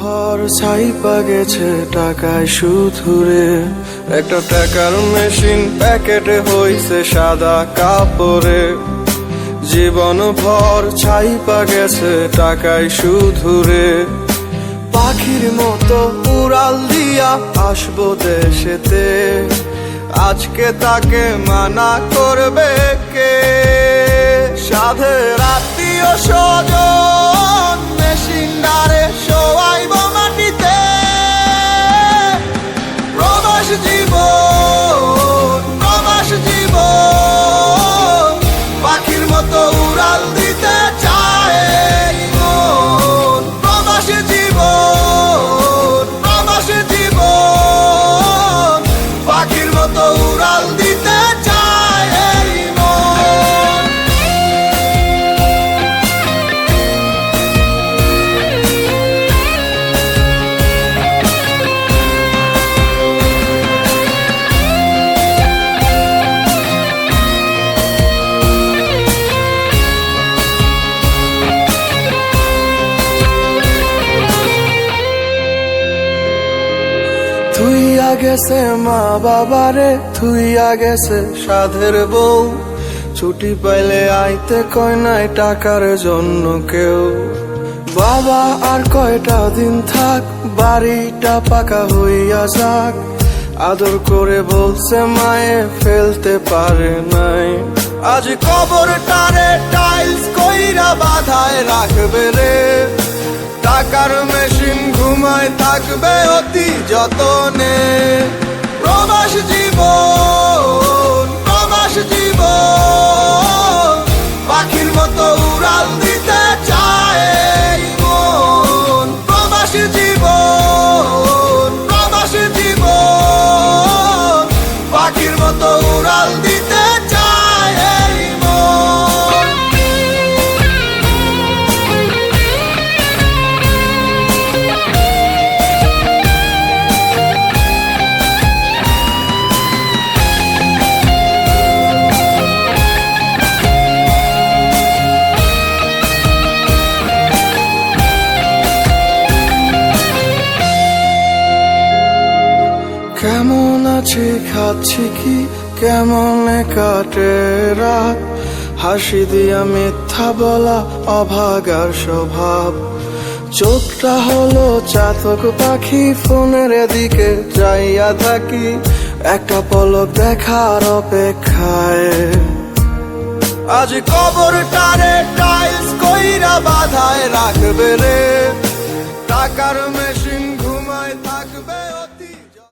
ভর ছাইপা গেছে টাকায় সুধুরে। একটা টাকার মেশিন, প্যাকেটে হইছে সাদা কাপড়ে। জীবন ভর ছাইপা গেছে টাকায় সুধুরে। পাখির মতো উড়াল দিয়া আসব দেশেতে। আজকে তাকে মানা করবে কে? সাধের আত্মীয় স্বজন উড়াল দিতে চায়। গেছে মা বাবারে, থুইয়া গেছে সাধের বউ। ছুটি পাইলে আইতে কয় নাই টাকার জন্য কেউ। বাবা আর কয়টা দিন থাক, বাড়িটা পাকা হইয়া যাক। আদর করে বলছে মায়ে, ফেলতে পারে নাই। আজ কবর টারে টাইলস কইরা বাধায় রাখবে রে। টাকার ঘুমায় থাকবে অতি যতনে। প্রবাস জীবন প্রবাস জীবন, পাখির মতো উড়াল দিতে চায় মন। প্রবাস জীবন প্রবাস জীবন, পাখির মতো উড়াল দিতে চায় কেমন আছে, খাচ্ছি কি, কেমন কাটে রাত? হাসি দিয়া মিথ্যা বলা অভাগার স্বভাব। চোখটা হলো চাতক পাখি, ফোনের দিকে যাইয়া থাকি। একটা পলক দেখার অপেক্ষায়। আজ কবর টারে টাইলস কইরা বাধায় রাখবে রে। টাকার